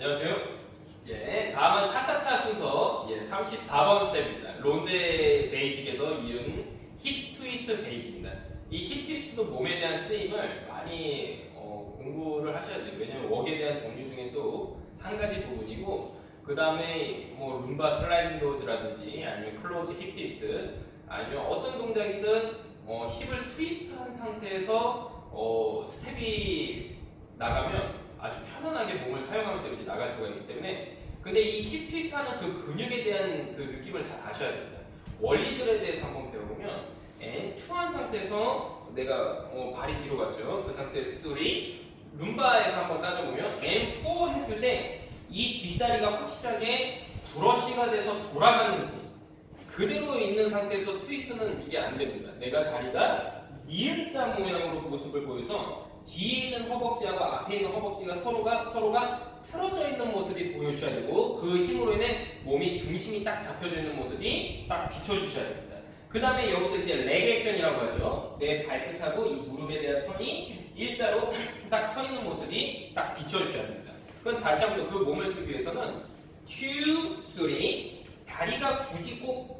안녕하세요. 예, 다음은 차차차 순서 예, 34번 스텝입니다. 론데 베이직에서 이은 힙 트위스트 베이직입니다. 이 힙 트위스트도 몸에 대한 쓰임을 많이 어, 공부를 하셔야 돼요. 왜냐면 웍에 대한 종류 중에 또 한 가지 부분이고 그 다음에 뭐 룸바 슬라이딩 도즈라든지 아니면 클로즈 힙 트위스트 아니면 어떤 동작이든 어, 힙을 트위스트한 상태에서 어, 스텝이 나가면 아주 편안하게 몸을 사용하면서 이렇게 나갈 수가 있기 때문에 근데 이힙 트위스트하는 그 근육에 대한 그 느낌을 잘 아셔야 됩니다. 원리들에 대해서 한번 배워보면 N 투한 상태에서 내가 어, 발이 뒤로 갔죠. 그 상태에서 쓰리 룸바에서 한번 따져보면 M4 했을 때 이 뒷다리가 확실하게 브러쉬가 돼서 돌아갔는지 그대로 있는 상태에서 트위스트는 이게 안 됩니다. 내가 다리가 이음자 모양으로 모습을 보여서 뒤에 있는 허벅지하고 앞에 있는 허벅지가 서로가 서로가 틀어져 있는 모습이 보여주셔야 되고 그 힘으로 인해 몸이 중심이 딱 잡혀져 있는 모습이 딱 비춰주셔야 됩니다. 그 다음에 여기서 이제 leg 액션이라고 하죠. 내 발끝하고 이 무릎에 대한 선이 일자로 딱 서 있는 모습이 딱 비춰주셔야 됩니다. 그럼 다시 한 번 그 몸을 쓰기 위해서는 two, three 다리가 굳이 꼭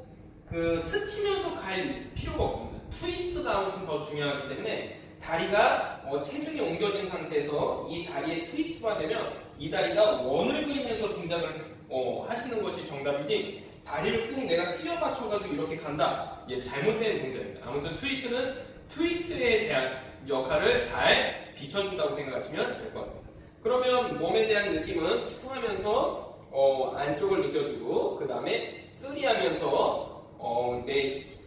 그 스치면서 갈 필요가 없습니다. 트위스트가 아무튼 더 중요하기 때문에 다리가 어, 체중이 옮겨진 상태에서 이 다리에 트위스트가 되면 이 다리가 원을 그리면서 동작을 어, 하시는 것이 정답이지 다리를 꼭 내가 끼워 맞춰가지고 이렇게 간다. 예, 잘못된 동작입니다. 아무튼 트위스트는 트위스트에 대한 역할을 잘 비춰준다고 생각하시면 될 것 같습니다. 그러면 몸에 대한 느낌은 투하면서 어, 안쪽을 느껴주고 그 다음에 쓰리 하면서 어, 내그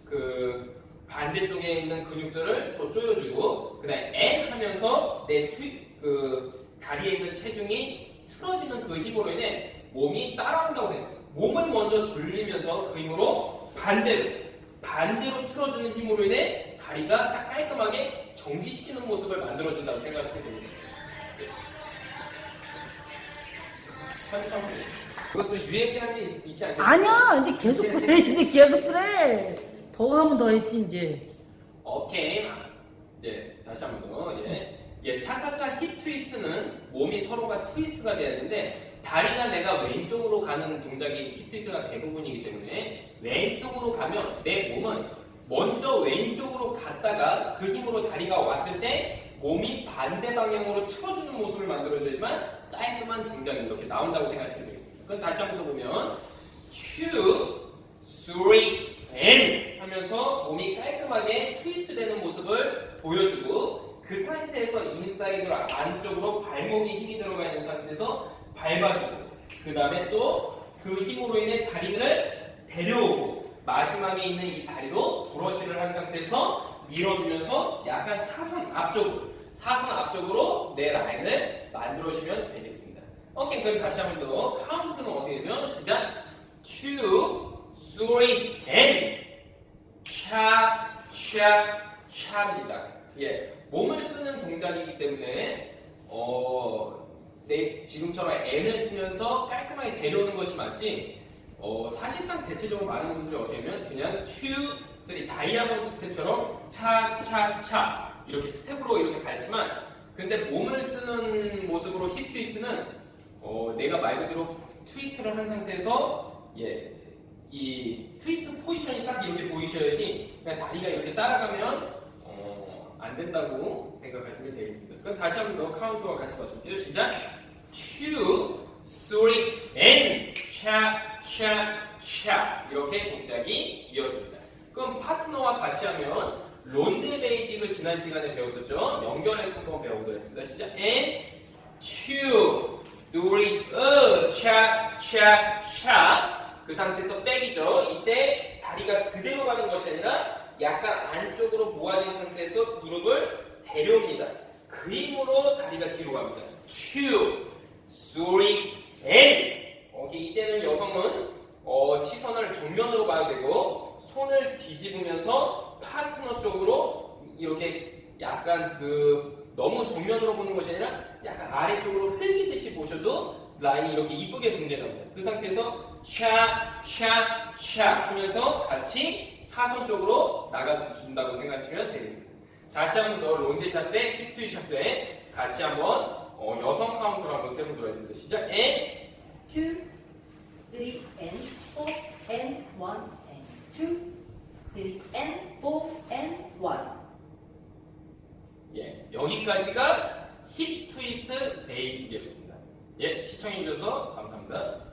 반대쪽에 있는 근육들을 또 조여주고 그다음에 N 하면서 내 트위 그 다리에 있는 체중이 틀어지는 그 힘으로 인해 몸이 따라온다고 생각해요. 몸을 먼저 돌리면서 그 힘으로 반대로 반대로 틀어주는 힘으로 인해 다리가 딱 깔끔하게 정지시키는 모습을 만들어준다고 생각하시면 되겠습니다. 이것도 유행이라는 게 있- 있지 않겠어요? 아니야 이제 계속 그래 이제 계속 그래 더 하면 더 했지 이제 오케이. 예, 다시 한 번 더. 예. 예, 차차차 힙 트위스트는 몸이 서로가 트위스트가 되는데 다리가 내가 왼쪽으로 가는 동작이 힙 트위스트가 대부분이기 때문에 왼쪽으로 가면 내 몸은 먼저 왼쪽으로 갔다가 그 힘으로 다리가 왔을 때 몸이 반대 방향으로 틀어주는 모습을 만들어줘야지만 깔끔한 동작이 이렇게 나온다고 생각하시면 되겠습니다. 그럼 다시 한 번 더 보면 two, three, and 하면서 몸이 깔끔하게 트위스트 되는 모습을 보여주고 그 상태에서 인사이드로 안쪽으로 발목에 힘이 들어가 밟아주고 그 다음에 또 그 힘으로 인해 다리를 데려오고 마지막에 있는 이 다리로 브러쉬를 한 상태에서 밀어주면서 약간 사선 앞쪽으로 사선 앞쪽으로 내 라인을 만들어주시면 되겠습니다. 오케이 그럼 다시 한 번 더 카운트는 어떻게 되면 시작 two, three, and 차, 차, 차입니다. 예, 몸을 쓰는 동작이기 때문에 어, 내 지금처럼 N을 쓰면서 깔끔하게 데려오는 것이 맞지. 어, 사실상 대체적으로 많은 분들이 어떻게 하면 그냥 two, three 다이아몬드 스텝처럼 차, 차, 차 이렇게 스텝으로 이렇게 밟지만 근데 몸을 쓰는 모습으로 힙 트위스트는 어, 내가 말 그대로 트위스트를 한 상태에서 예, 이 트위스트 포지션이 딱 이렇게 보이셔야지 그냥 다리가 이렇게 따라가면 어, 안 된다고 생각하시면 되겠습니다. 그럼 다시 한번 더 카운트와 같이 맞춰볼게요. 시작. Two, three, and 차, 차, 차 이렇게 동작이 이어집니다. 그럼 파트너와 같이 하면 론드 베이직을 지난 시간에 배웠었죠. 연결해서 한번 배워보도록 하겠습니다. 시작. and two, three, uh, 차, 차, 차. 그 상태에서 백이죠. 이때 다리가 그대로 가는 것이 아니라 약간 안쪽으로 모아진 상태에서 무릎을 데려옵니다. 그 힘으로 다리가 뒤로 갑니다. two, and. 오케이, 이때는 여성은 어, 시선을 정면으로 봐야 되고 손을 뒤집으면서 파트너 쪽으로 이렇게 약간 그 너무 정면으로 보는 것이 아니라 약간 아래쪽으로 흘기듯이 보셔도 라인이 이렇게 이쁘게 분解납니다. 그 상태에서 샤, 샤, 샤 하면서 같이 사선 쪽으로 나가준다고 생각하시면 되겠습니다. 다시 한번더 픽투이 샷세 같이 한번 어, 여성 카운트를 한번 세보도록 하겠습니다. 시작. and two, three, and four, and one, and two, three, and four, and one. 예, 여기까지가 힙 트위스트 베이직이었습니다. 예, 시청해주셔서 감사합니다.